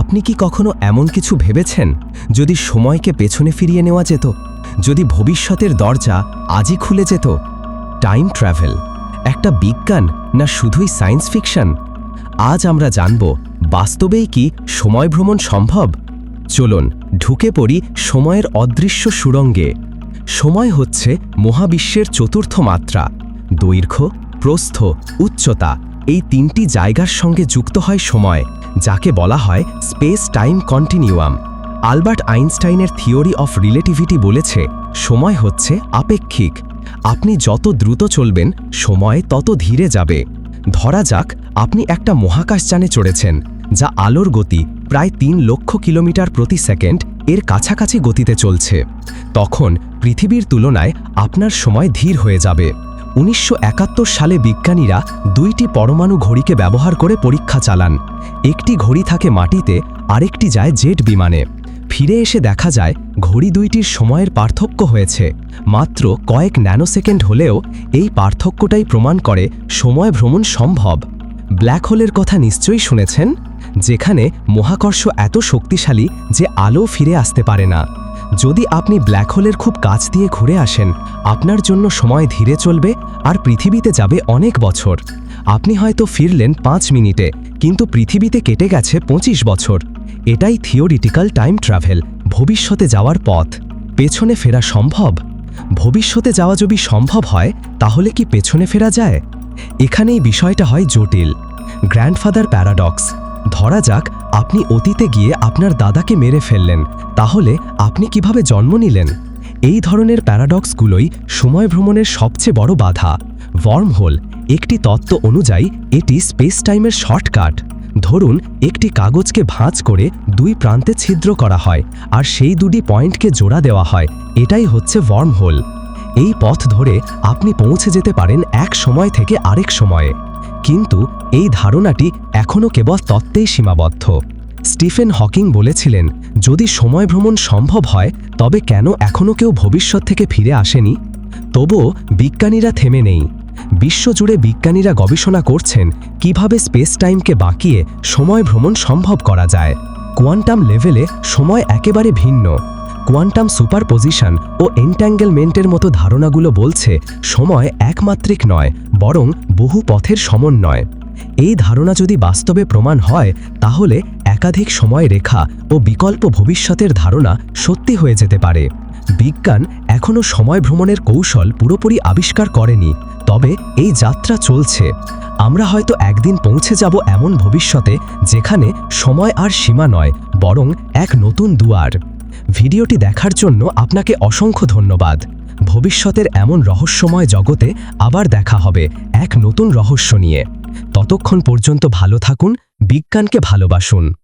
আপনি কি কখনো এমন কিছু ভেবেছেন? যদি সময়কে পেছনে ফিরিয়ে নেওয়া যেত, যদি ভবিষ্যতের দরজা আজই খুলে যেত? টাইম ট্রাভেল একটা বিজ্ঞান না শুধুই সায়েন্স ফিকশন আজ আমরা জানব, বাস্তবেই কি সময় ভ্রমণ সম্ভব? চলুন, ঢুকে পড়ি সময়ের অদৃশ্য সুরঙ্গে সময় হচ্ছে মহাবিশ্বের চতুর্থ মাত্রা, দৈর্ঘ্য, প্রস্থ, উচ্চতা। এই তিনটি জায়গার সঙ্গে যুক্ত হয় সময়, যাকে বলা হয় স্পেস টাইম কন্টিনিউয়াম। আলবার্ট আইনস্টাইনের থিওরি অফ রিলেটিভিটি বলেছে, সময় হচ্ছে আপেক্ষিক। আপনি যত দ্রুত চলবেন, সময় তত ধীরে যাবে। ধরা যাক, আপনি একটা মহাকাশযানে চড়েছেন, যা আলোর গতি প্রায় তিন লক্ষ কিলোমিটার প্রতি সেকেন্ড এর কাছাকাছি গতিতে চলছে। তখন পৃথিবীর তুলনায় আপনার সময় ধীর হয়ে যাবে। উনিশশো একাত্তর সালে বিজ্ঞানীরা দুইটি পরমাণু ঘড়িকে ব্যবহার করে পরীক্ষা চালান। একটি ঘড়ি থাকে মাটিতে, আরেকটি যায় জেট বিমানে। ফিরে এসে দেখা যায়, ঘড়ি দুইটির সময়ের পার্থক্য হয়েছে। মাত্র কয়েক ন্যানোসেকেন্ড হলেও এই পার্থক্যটাই প্রমাণ করে সময় ভ্রমণ সম্ভব। ব্ল্যাক হোলের কথা নিশ্চয়ই শুনেছেন? যেখানে মহাকর্ষ এত শক্তিশালী যে আলো ফিরে আসতে পারে না। যদি আপনি ব্ল্যাক হোলের খুব কাছ দিয়ে ঘুরে আসেন, আপনার জন্য সময় ধীরে চলবে আর পৃথিবীতে যাবে অনেক বছর। আপনি হয়তো ফিরলেন পাঁচ মিনিটে, কিন্তু পৃথিবীতে কেটে গেছে পঁচিশ বছর। এটাই থিওরিটিক্যাল টাইম ট্রাভেল, ভবিষ্যতে যাওয়ার পথ। পেছনে ফেরা সম্ভব? ভবিষ্যতে যাওয়া যদি সম্ভব হয়, তাহলে কি পেছনে ফেরা যায়? এখানেই বিষয়টা হয় জটিল। Grandfather paradox. ধরা যাক, আপনি অতীতে গিয়ে আপনার দাদাকে মেরে ফেললেন। তাহলে আপনি কীভাবে জন্ম নিলেন? এই ধরনের প্যারাডক্সগুলোই সময় ভ্রমণের সবচেয়ে বড় বাধা। ওয়ার্মহোল, একটি তত্ত্ব অনুযায়ী এটি স্পেস টাইমের শর্টকাট। ধরুন, একটি কাগজকে ভাঁজ করে দুই প্রান্তে ছিদ্র করা হয়, আর সেই দুটি পয়েন্টকে জোড়া দেওয়া হয়। এটাই হচ্ছে ওয়ার্মহোল। এই পথ ধরে আপনি পৌঁছে যেতে পারেন এক সময় থেকে আরেক সময়ে। কিন্তু এই ধারণাটি এখনও কেবল তত্ত্বেই সীমাবদ্ধ। স্টিফেন হকিং বলেছিলেন, যদি সময় ভ্রমণ সম্ভব হয়, তবে কেন এখনও কেউ ভবিষ্যৎ থেকে ফিরে আসেনি? তবুও বিজ্ঞানীরা থেমে নেই। বিশ্বজুড়ে বিজ্ঞানীরা গবেষণা করছেন, কীভাবে স্পেস টাইমকে বাঁকিয়ে সময় ভ্রমণ সম্ভব করা যায়। কোয়ান্টাম লেভেলে সময় একেবারে ভিন্ন। কোয়ান্টাম সুপারপোজিশন ও এন্ট্যাঙ্গেলমেন্টের মতো ধারণাগুলো বলছে সময় একমাত্রিক নয়, বরং বহু পথের সমন্বয়। এই ধারণা যদি বাস্তবে প্রমাণ হয়, তাহলে একাধিক সময় রেখা ও বিকল্প ভবিষ্যতের ধারণা সত্যি হয়ে যেতে পারে। বিজ্ঞান এখনও সময় ভ্রমণের কৌশল পুরোপুরি আবিষ্কার করেনি, তবে এই যাত্রা চলছে। আমরা হয়তো একদিন পৌঁছে যাব এমন ভবিষ্যতে যেখানে সময় আর সীমা নয়, বরং এক নতুন দুয়ার। ভিডিওটি দেখার জন্য আপনাকে অসংখ্য ধন্যবাদ। ভবিষ্যতের এমন রহস্যময় জগতে আবার দেখা হবে এক নতুন রহস্য নিয়ে। ততক্ষণ পর্যন্ত ভালো থাকুন, বিজ্ঞানকে ভালোবাসুন।